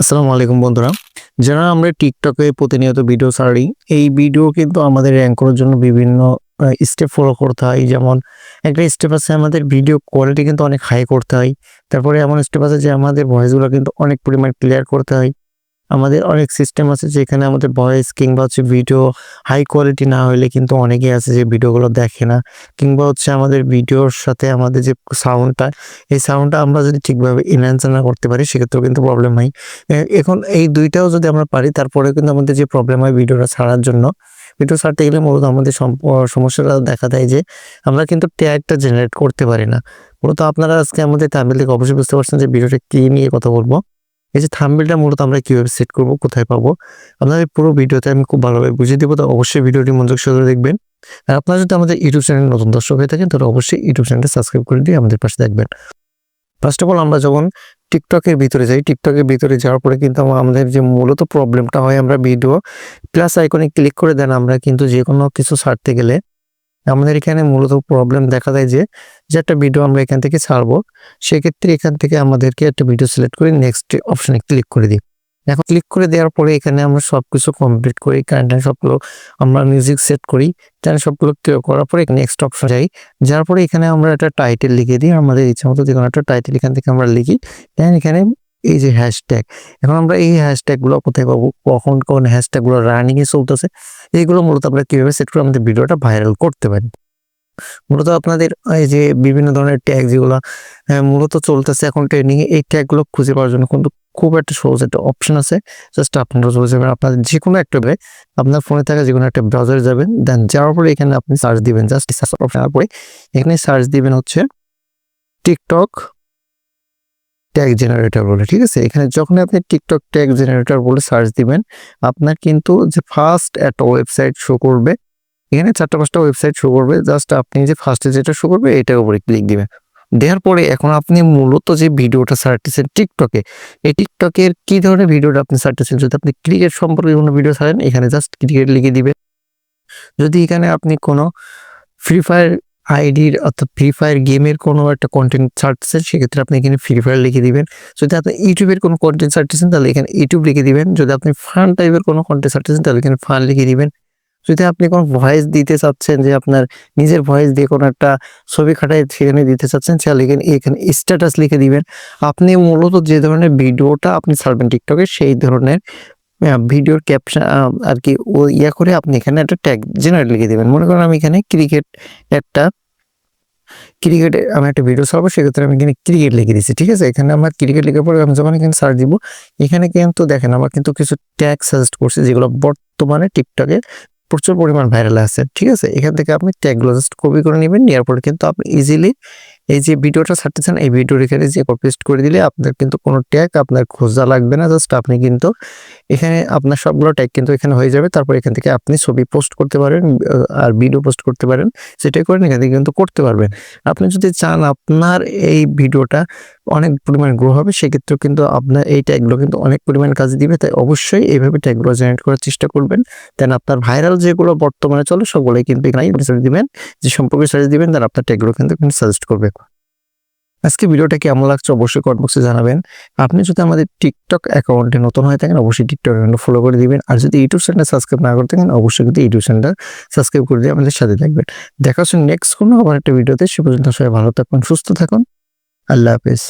আসসালামু আলাইকুম বন্ধুরা। যারা আমরা টিকটকে প্রতিনিয়ত ভিডিও ছাড়ি, এই ভিডিও কিন্তু আমাদের র্যাঙ্ক করার জন্য বিভিন্ন স্টেপ ফলো করতে হয়। যেমন, একটা স্টেপ আছে আমাদের ভিডিও কোয়ালিটি কিন্তু অনেক হাই করতে হয়। তারপরে এমন স্টেপ আছে যে আমাদের ভয়েসগুলো কিন্তু অনেক পরিমাণ ক্লিয়ার করতে হয়। আমাদের অনেক সিস্টেম আছে যেখানে আমাদের ভয়েস কিংবা হচ্ছে ভিডিও হাই কোয়ালিটি না হলে কিন্তু অনেকেই আছে যে ভিডিওগুলো দেখে না। কিংবা হচ্ছে আমাদের ভিডিওর সাথে আমাদের যে সাউন্ডটা এই সাউন্ডটা আমরা যদি ঠিকভাবে ইনহ্যান্স না করতে পারি, সেক্ষেত্রেও কিন্তু প্রবলেম হয়। এখন এই দুইটাও যদি আমরা পারি তারপরে কিন্তু আমাদের যে প্রবলেম হয় ভিডিওটা ছাড়ার জন্য ভিডিও ছাড়তে গেলে মূলত আমাদের সম- সমস্যাটা দেখা দেয় যে আমরা কিন্তু ট্যাগটা জেনারেট করতে পারি না। মূলত আপনারা আজকে আমাদের থাম্বেল থেকে অবশ্যই বুঝতে পারছেন যে ভিডিওটা কি নিয়ে কথা বলব। এই যে থাম্বেলটা মূলত আমরা কীভাবে সেট করব, কোথায় পাবো, আপনাদের পুরো ভিডিওতে আমি খুব ভালোভাবে বুঝিয়ে দিব, তো অবশ্যই ভিডিওটি মনোযোগ সহকারে দেখবেন। আর আপনারা যদি আমাদের ইউটিউব চ্যানেল নতুন দর্শক হয়ে থাকেন, তাহলে অবশ্যই ইউটিউব চ্যানেলটা সাবস্ক্রাইব করে দিয়ে আমাদের পাশে দেখবেন ফার্স্ট অফ অল আমরা যখন টিকটকের ভিতরে যাই টিকটকের ভিতরে যাওয়ার পরে কিন্তু আমাদের যে মূলত প্রবলেমটা হয়, আমরা ভিডিও প্লাস আইকনে ক্লিক করে দেন, আমরা কিন্তু যে কোনো কিছু ছাড়তে গেলে আমাদের এখানে মূলত প্রবলেম দেখা দেয় যে যে একটা ভিডিও আমরা এখান থেকে ছাড়বো, সেক্ষেত্রে এখান থেকে আমাদেরকে একটা ভিডিও সিলেক্ট করে নেক্সট অপশনে ক্লিক করে দিই। এখন ক্লিক করে দেওয়ার পরে এখানে আমরা সবকিছু কমপ্লিট করি কারেন্ট সবগুলো আমরা মিউজিক সেট করি তাহলে সবগুলো করার পরে নেক্সট অপশন যাই। যার পরে এখানে আমরা একটা টাইটেল লিখে দিই, আমাদের ইচ্ছা মতো যে কোনো একটা টাইটেল এখান থেকে আমরা লিখি দেন এখানে এই যে হ্যাশট্যাগ এখন আমরা এই হ্যাশট্যাগগুলো কোথায় পাবো? কখন কোন হ্যাশট্যাগগুলো রানিং চলতেছে? এইগুলো মূলত আমরা কীভাবে সেট করে আমাদের ভিডিওটা ভাইরাল করতে পারি? মূলত আপনাদের এই যে বিভিন্ন ধরনের ট্যাগ যেগুলো মূলত চলতেছে এখন ট্রেনিং এ, এই ট্যাগগুলো খুঁজে পাওয়ার জন্য কিন্তু খুব একটা সহজ একটা অপশন আছে। জাস্ট আপনারা চলে যাবেন আপনাদের যে কোনো একটা বে- আপনার ফোনে থাকা যে কোনো একটা ব্রাউজারে যাবেন দেন যাওয়ার পরে এখানে আপনি সার্চ দিবেন জাস্ট সার্চ অপশন পরে এখানে সার্চ দিবেন হচ্ছে টিকটক ট্যাগ জেনারেটর বলে, ঠিক আছে? এখানে যখন আপনি টিকটক ট্যাগ জেনারেটর বলে সার্চ দিবেন, আপনার কিন্তু যে ফার্স্ট একটা ওয়েবসাইট শো করবে, এখানে চারটা পাঁচটা ওয়েবসাইট শো করবে জাস্ট আপনি যে ফার্স্টে যেটা শো করবে, এটার উপরে ক্লিক দিবেন। দেওয়ার পরে এখন আপনি মূলত যে ভিডিওটা ছাড়তেছেন টিকটকে এই টিকটকের কি ধরনের ভিডিওটা আপনি ছাড়তেছেন যদি আপনি ক্রিকেট সম্পর্কে কোনো ভিডিও ছাড়েন, এখানে জাস্ট ক্রিকেট লিখে দিবেন। যদি এখানে আপনি কোনো ফ্রি ফায়ার আইডির অর্থাৎ ফ্রি ফায়ার গেমের কোনো একটা কন্টেন্ট ছাড়তেছেন সেক্ষেত্রে আপনি এখানে ফ্রি ফায়ার লিখে দিবেন। যদি আপনি ইউটিউবের কোনো কন্টেন্ট ছাড়তেছেন, তাহলে এখানে ইউটিউব লিখে দিবেন। যদি আপনি ফান টাইপের কোনো কন্টেন্ট ছাড়তেছেন, তাহলে এখানে ফান লিখে দিবেন। যদি আপনি কোনো ভয়েস দিতে চাচ্ছেন, যে আপনার নিজের ভয়েস দিয়ে কোনো একটা ছবি খাটায় সেখানে দিতে চাচ্ছেন, তাহলে এখানে এখানে স্ট্যাটাস লিখে দিবেন। আপনি মূলত যে ধরনের ভিডিওটা আপনি ছাড়বেন টিকটকে সেই ধরনের ভিডিওর ক্যাপশন আর কি, ও ইয়া করে আপনি এখানে একটা ট্যাগ জেনারেট লিখে দেবেন। মনে করেন আমি এখানে ক্রিকেট একটা ক্রিকেটে আমি একটা ভিডিও ছাড়বো, সেক্ষেত্রে আমি এখানে ক্রিকেট লিখে দিচ্ছি ঠিক আছে? এখানে আমার ক্রিকেট লিখে পরে আমি যখন এখানে সার্চ দিব, এখানে কিন্তু দেখেন আমার কিন্তু কিছু ট্যাগ সাজেস্ট করছে, যেগুলো বর্তমানে টিকটকে প্রচুর পরিমাণ ভাইরাল আছে, ঠিক আছে? এখান থেকে আপনি ট্যাগগুলো জাস্ট কপি করে নেবেন, নেওয়ার পরে কিন্তু আপনি ইজিলি এই যে ভিডিওটা ছাড়তেছেন এই ভিডিওর এখানে যে কপি পেস্ট করে দিলে আপনার কিন্তু কোনো ট্যাগ আপনার খোঁজা লাগবে না জাস্ট আপনি কিন্তু এখানে আপনার সবগুলো ট্যাগ কিন্তু এখানে হয়ে যাবে। তারপর এখান থেকে আপনি ছবি পোস্ট করতে পারেন আর ভিডিও পোস্ট করতে পারেন। সেটাই করেন, এখান থেকে কিন্তু করতে পারবেন। আপনি যদি চান আপনার এই ভিডিওটা অনেক পরিমাণ গ্রো হবে, সেক্ষেত্রেও কিন্তু আপনার এই ট্যাগগুলো কিন্তু অনেক পরিমাণ কাজে দিবে। তাই অবশ্যই এইভাবে ট্যাগগুলো জেনারেট করার চেষ্টা করবেন। দেন আপনার ভাইরাল যেগুলো বর্তমানে চলে, সবগুলোই কিন্তু এখানে দিবেন। যে সম্পর্কে সার্চ দিবেন দেন আপনার ট্যাগগুলো কিন্তু সাজেস্ট করবে। আজকে ভিডিওটা কেমন লাগছে অবশ্যই কমেন্ট বক্সে জানাবেন। আপনি যদি আমাদের টিকটক অ্যাকাউন্টে নতুন হয়ে থাকেন, অবশ্যই টিকটক অ্যাকাউন্ট ফলো করে দিবেন। আর যদি ইউটিউব চ্যানেল সাবস্ক্রাইব না করে থাকেন, অবশ্যই কিন্তু ইউটিউব চ্যানেলটা সাবস্ক্রাইব করে দিয়ে আমাদের সাথে থাকবেন। দেখা হচ্ছে নেক্সট কোনো আবার একটা ভিডিওতে, সে পর্যন্ত সবাই ভালো থাকুন, সুস্থ থাকুন। আল্লাহ হাফেজ।